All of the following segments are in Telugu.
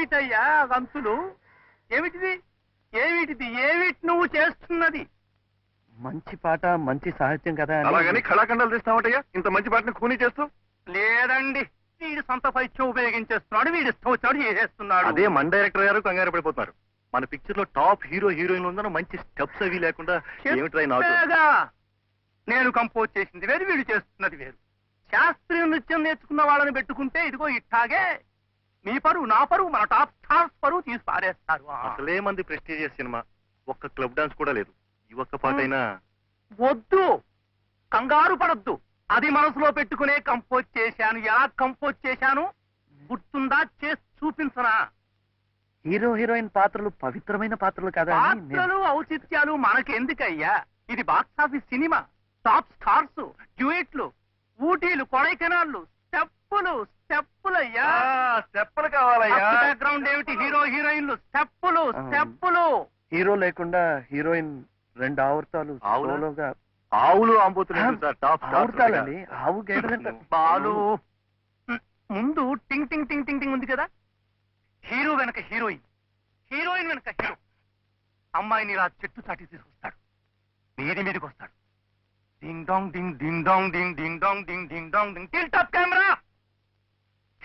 ఏమిటయ్యా గంతులు ఏమిటిది? ఏమిటిది? ఏమిటి నువ్వు చేస్తున్నది? మంచి పాట మంచి సాహిత్యం కదా అని- అలాగని కళాఖండాలు తీస్తామటయ్యా ఇంత మంచి పాటని కూనీ చేస్తూ? లేదండి. వీడు సొంత పైత్యం ఉపయోగించేస్తున్నాడు వీడు ఇష్టం వచ్చాడు చేసేస్తున్నాడు. అదే మన డైరెక్టర్ గారు కంగారు పడిపోతున్నారు. మన పిక్చర్లో టాప్ హీరో హీరోయిన్ ఉందన్న మంచి స్టెప్స్ అవి లేకుండా ఏమిట్రా ఈ నాటు. నేను కంపోజ్ చేసింది వేరు వీడు చేస్తున్నది వేరు. శాస్త్రీయ నృత్యం నేర్చుకున్న వాళ్ళని పెట్టుకుంటే ఇదిగో ఇట్టాగే. మీ పరువు నా పరువు మన టాప్ స్టార్స్ పరువు తీసి పారేస్తారు. అసలే మంది ప్రెస్టీజియస్ సినిమా. ఒక్క క్లబ్ డాన్స్ కూడా లేదు. ఈ ఒక్క పాట అయినా. వద్దు. కంగారు పడొద్దు. అది మనసులో పెట్టుకునే కంపోజ్ చేశాను. ఎలా కంపోజ్ చేశాను? గుర్తుందా? చేసి చూపించనా? హీరో హీరోయిన్ పాత్రలు పవిత్రమైన పాత్రలు కదా అని నేను- పాత్రలు ఔచిత్యాలు మనకెందుకయ్యా? ఇది box office cinema. Top stars డ్యూయెట్లు ఊటీలు కొడైకెనాళ్ళు స్టెప్పులు స్టెప్పులయ్యా. స్టెప్పులు కావాలయ్యా. బ్యాక్గ్రౌండ్ ఏమిటి? హీరో హీరోయిన్లు స్టెప్పులు ఆ. స్టెప్పులు. హీరో లేకుండా హీరోయిన్ రెండు ఆవర్తాలు ఆవులా? సోలోగా. ఆవులు ఆవుతాలండి ఆవు బాలు. ముందు టింగ్ టింగ్ టింగ్ టింగ్ టింగ్ ఉంది కదా? హీరో వెనక హీరోయిన్. హీరోయిన్ వెనక హీరో. అమ్మాయిని ఇలా చెట్టు చాటి తీసుకొస్తాడు. మీది మీదకి వస్తాడు. Ding dong ding ding dong ding ding dong ding ding dong ding. Tilt up camera!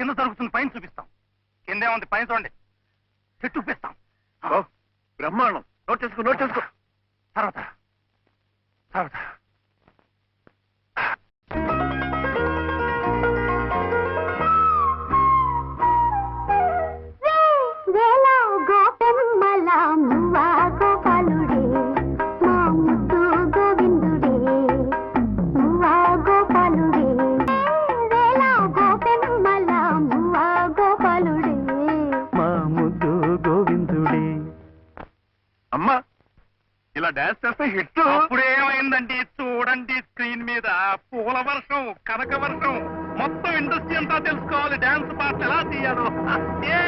కింద జరుగుతుంది పైన చూపిస్తాం. కిందే ఉంది పైన చూడండి. చెట్టు చూపిస్తాం. బ్రహ్మాండం. నోట్ చేసుకో నోట్ చేసుకో. తర్వాత తర్వాత. హిట్ చేస్తే ఏమైందండి అప్పుడేమైందండి? చూడండి స్క్రీన్ మీద. పూల వర్షం కనక వర్షం. మొత్తం ఇండస్ట్రీ అంతా తెలుసుకోవాలి. డాన్స్ పాటలు ఎలా తీయాలో. Yes.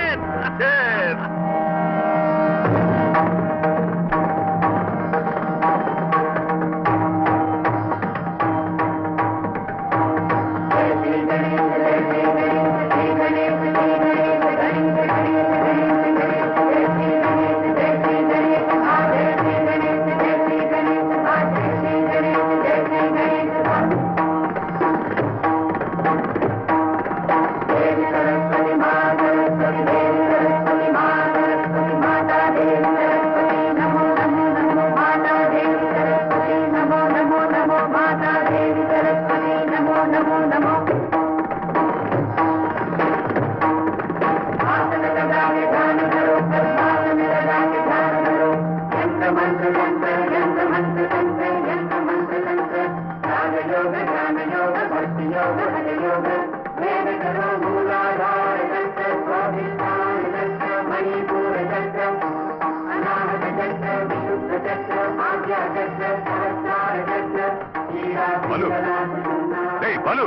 బలు. ఏయ్ బలు.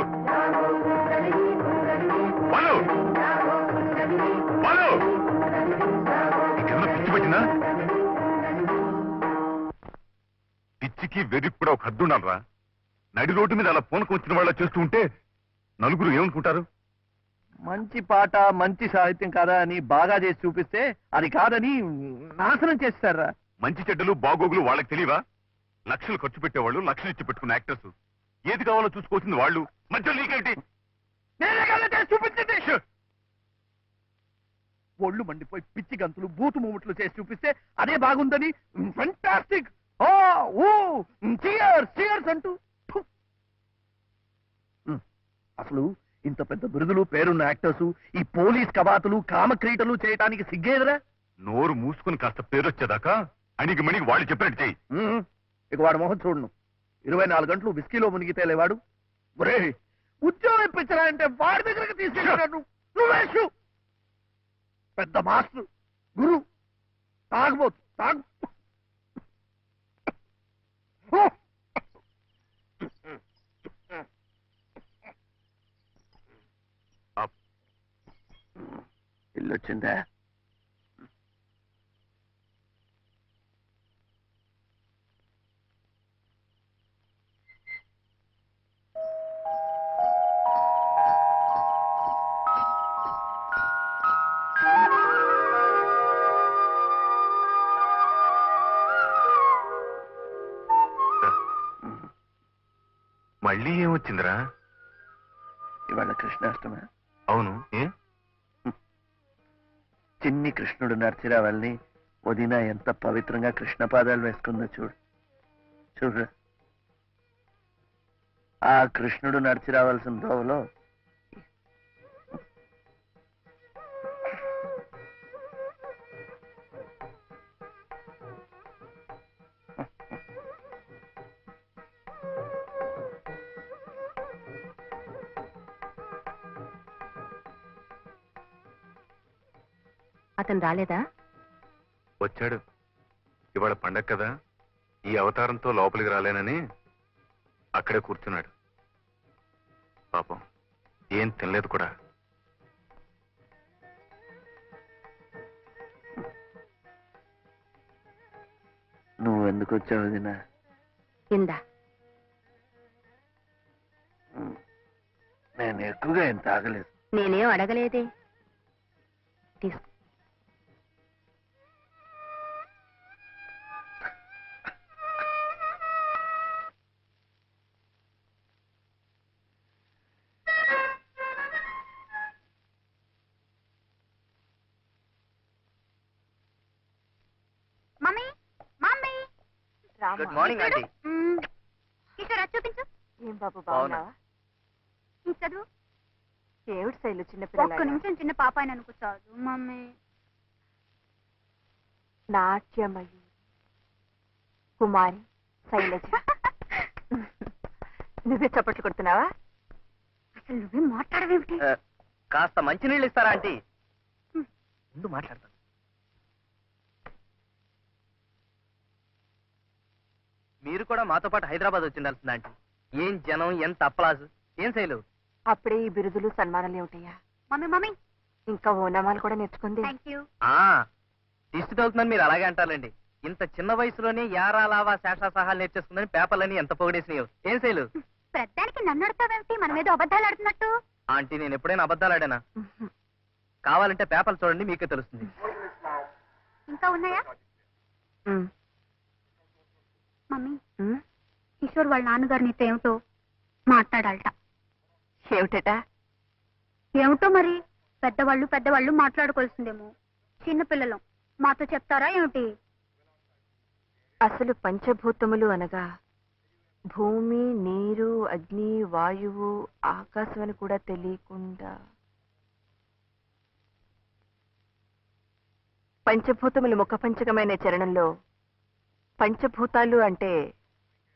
బలు. బలు. నీకేమైనా పిచ్చి పట్టిందా? పిచ్చికి వెర్రికి కూడా ఒక హద్దు ఉండాలరా. నడి రోడ్డు మీద అలా పూనకం వచ్చిన వాళ్ళ చేస్తూ ఉంటే నలుగురు ఏమనుకుంటారు? మంచి పాట మంచి సాహిత్యం కదా అని బాగా చేసి చూపిస్తే అది కాదని నాశనం చేస్తారా? మంచి చెడ్డలు బాగోగులు వాళ్ళకి తెలియవా? లక్షలు ఖర్చు పెట్టేవాళ్ళు లక్షలు ఇచ్చి పెట్టుకున్న యాక్టర్స్. ఏది కావాలో చూసుకోవాల్సింది వాళ్ళు. మధ్య నీకేంటి ఒళ్ళు మండిపోయి పిచ్చి గంతులు బూతు మూముట్లు చేసి చూపిస్తే అదే బాగుందని ఫంటాస్టిక్ ఓ ఊ చియర్స్ చియర్స్ అంటూ. అసలు ఇంత పెద్ద బిరుదులు పేరున్న యాక్టర్స్ ఈ పోలీస్ కబాతులు కామక్రీటలు చేయటానికి సిగ్గేదిరా? నోరు మూసుకుని కాస్త పేరొచ్చేదాకా అణిగి మణిగి వాళ్ళు చెప్పినట్టు చెయ్యి ఇక వాడు మొహం చూడను. ఇరవై నాలుగు గంటలు విస్కీలో మునిగితే లేవాడు. ఒరే ఉద్యోగం ఇప్పించరా అంటే వాడి దగ్గరకు తీసుకెళ్ళాడు. నువ్వేసు పెద్ద మాస్టర్ గురు. తాగబోతు తాగు. ఓ! అప్. మళ్ళీ ఏమొచ్చిందిరా? ఇవాళ కృష్ణాష్టమి. అవును. ఏ? చిన్ని కృష్ణుడు నడిచిరావాలని వదిన ఎంత పవిత్రంగా కృష్ణ పాదాలు వేసుకుందో చూడు. చూడు ఆ కృష్ణుడు నడిచి రావాల్సిన దోవలో అతను రాలేదా? వచ్చాడు. ఇవాళ పండగ కదా. ఈ అవతారంతో లోపలికి రాలేనని అక్కడే కూర్చున్నాడు. పాపం ఏం తినలేదు కూడా. నువ్వు ఎందుకు వచ్చావు వదిన? ఇందా. నేను ఎక్కువగా ఏం తాగలేదు. నేనేం అడగలేదే. తీసుకో. Good morning aunty. కిషోర్ అది చూపించు. ఏం బాబు బాగున్నావా? ఈ చదువు? ఏమిటి శైలు చిన్న ఒక్క నిమిషం చిన్న పాప ఆయన అనుకో చదువు మమ్మీ. నాట్యమయి. కుమారి శైలజ. నువ్వే చప్పట్లు కొడుతున్నావా? అసలు నువ్వే మాట్లాడవేమిటి? కాస్త మంచినీళ్ళు ఇస్తారా ఆంటీ? ముందు మాట్లాడతాను. మీరు కూడా మాతో పాటు హైదరాబాద్ వచ్చి ఉండాల్సిందా ఆంటీ? ఏం జనం ఎంత అప్పలాసు? ఏం శైలు? అప్పుడే ఈ బిరుదులు సన్మానాలు ఏమిటయ్యా మమ్మీ మమ్మీ! ఇంకా ఓనమాలు కూడా నేర్చుకుంది. యూ దిష్టి మీరు అలాగే అంటారండి ఇంత చిన్న వయసులోనే యారా లావా శేషా సహాలు నేర్చేసుకుందని పేపర్లని ఎంత పొగిడేసినాయో. ఏం శైలు? పెద్దానికి నన్ను అడుగుతావేమిటి? మనం ఏదో అబద్ధాలు ఆడుతున్నట్టు? ఆంటీ నేను ఎప్పుడైనా అబద్ధాలు ఆడానా? కావాలంటే పేపర్లు చూడండి మీకే తెలుస్తుంది. ఇంకా ఉన్నాయా? మమ్మీ. కిషోర్ వాళ్ళ నాన్నగారు నీతో ఏమిటో మాట్లాడాలట. ఏమిటట? ఏమిటో మరి? పెద్దవాళ్ళు పెద్దవాళ్ళు మాట్లాడుకోవాల్సిందేమో. చిన్నపిల్లలం మాతో చెప్తారా ఏమిటి? అసలు పంచభూతములు అనగా భూమి నీరు అగ్ని వాయువు ఆకాశం అని కూడా తెలియకుండా. పంచభూతములు ముఖ పంచకమైన చరణంలో పంచభూతాలు అంటే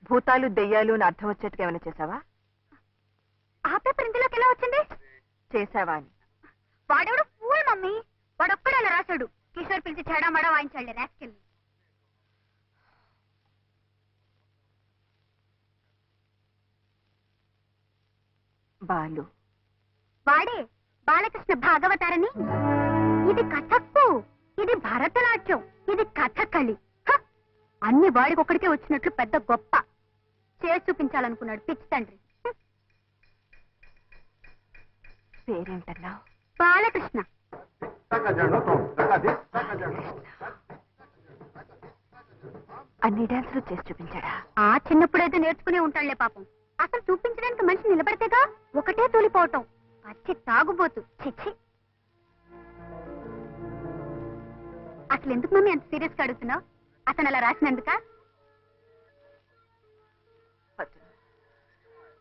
భూతాలు దెయ్యాలు అని అర్థం వచ్చేట్టుగా ఏమైనా చేసావా ఆ పేపర్ ఇందులోకి ఎలా వచ్చింది? చేసావా అని. వాడెవడు? Fool mummy. వాడొక్కడే అలా రాశాడు. కిషోర్ పిలిచి చెడా మడా వాయించాడు రాసుకెళ్ళి బాలు. వాడే బాలకృష్ణ భాగవతారని. ఇది కథక్కు ఇది భరతనాట్యం. ఇది కథకళి! అన్ని వాడికి ఒక్కడికే వచ్చినట్లు పెద్ద గొప్ప. చేసి చూపించాలనుకున్నాడు పిచ్చి తండ్రి. హ్మ్. పేరేంటన్నావు బాలకృష్ణ. అన్ని డాన్సులు చేసి చూపించాడా? ఆ చిన్నప్పుడైతే నేర్చుకునే ఉంటాడులే పాపం. అసలు చూపించడానికి మనిషి నిలబడితేగా ఒకటే తూలిపోవటం. పచ్చి తాగుబోతు. చిచ్చి అసలు ఎందుకు మమ్మీ అంత సీరియస్గా అడుగుతున్నావు? అతను అలా రాసినందుక.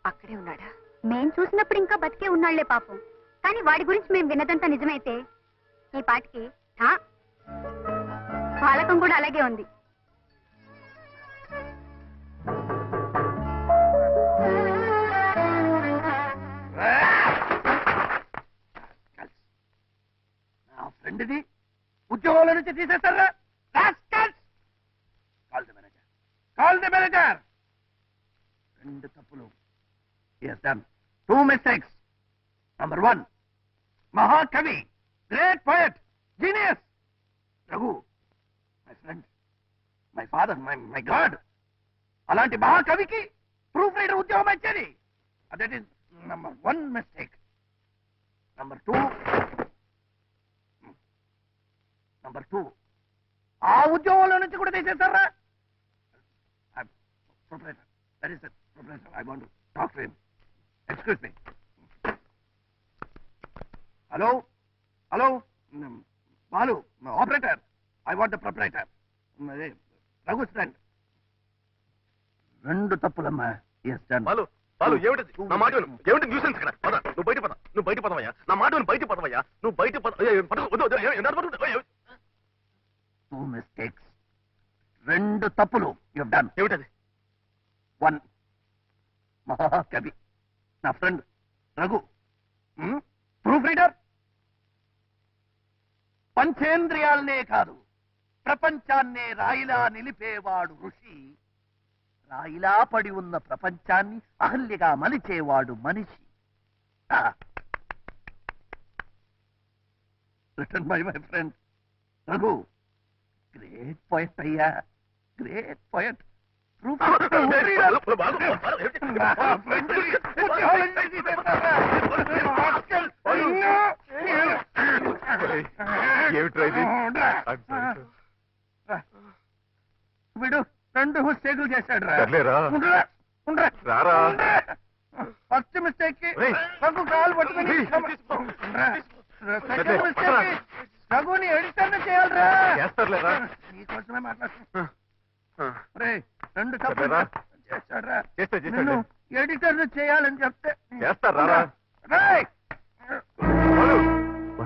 అక్కడే ఉన్నాడా? మేం చూసినప్పుడు ఇంకా బతికే ఉన్నాళ్ళే పాపం. కానీ వాడి గురించి మేము విన్నదంతా నిజమైతే ఈ పాటికి పాలకం కూడా అలాగే ఉంది. ఫ్రెండ్ది ఉద్యోగంలో నుంచి తీసేస్తారా rascals call the manager call the manager రెండు తప్పులు. టూ మిస్టేక్స్ నంబర్ వన్ మహాకవి great poet genius Raghu my friend my father my my god అలాంటి మహాకవికి ప్రూఫ్ రైటర్ ఉద్యోగం ఇచ్చేది that is number one mistake number two number two ఆ ఉద్యోగంలో నుంచి కూడా తీసేస్తారా? Proprietor that is proprietor I want talk to him excuse me hello hello Balu operator I want the proprietor అదే రఘు స్టాండ్ రెండు తప్పులమ్మా. ఎస్ డన్ బాలు బాలు ఏమిటి నా మాట విను. ఏమిటి న్యూసెన్స్ ఇక్కడ? పద నువ్వు బయట పద నువ్వు బయట పదవయ్యా. నా మాట విను, బయట పదవయ్యా. నువ్వు బయట పద మిస్టేక్స్ రెండు తప్పులు. యు డన్ ఏమిటది? వన్. మహాకవి. నా ఫ్రెండ్. రఘు. Proof reader? పంచేంద్రియాలనే కాదు ప్రపంచాన్నే రాయిలా నిలిపేవాడు ఋషి. రాయిలా పడి ఉన్న ప్రపంచాన్ని అహల్యగా మలిచేవాడు మనిషి. Written by my friend Raghu. Great poet అయ్యా. గ్రేట్ పోయట్ ఏమిట్రా ఇది? I'm sorry, sir. వీడు రెండు మిస్టేకులు చేశాడు సర్లేరా. రారా. ఫస్ట్ మిస్టేక్కి ఏయ్. రఘు కాలు పట్టుకుని. ఉండరా. సెకండ్ మిస్టేక్కి. రఘుని ఎడిటర్ చేయాలరా చేస్తారులేరా. నీకోసమే మాట్లాడుతున్నా ఆ, రే రెండు తప్పులు సర్లేరా. చేశాడురా చేస్తా, చేస్తా,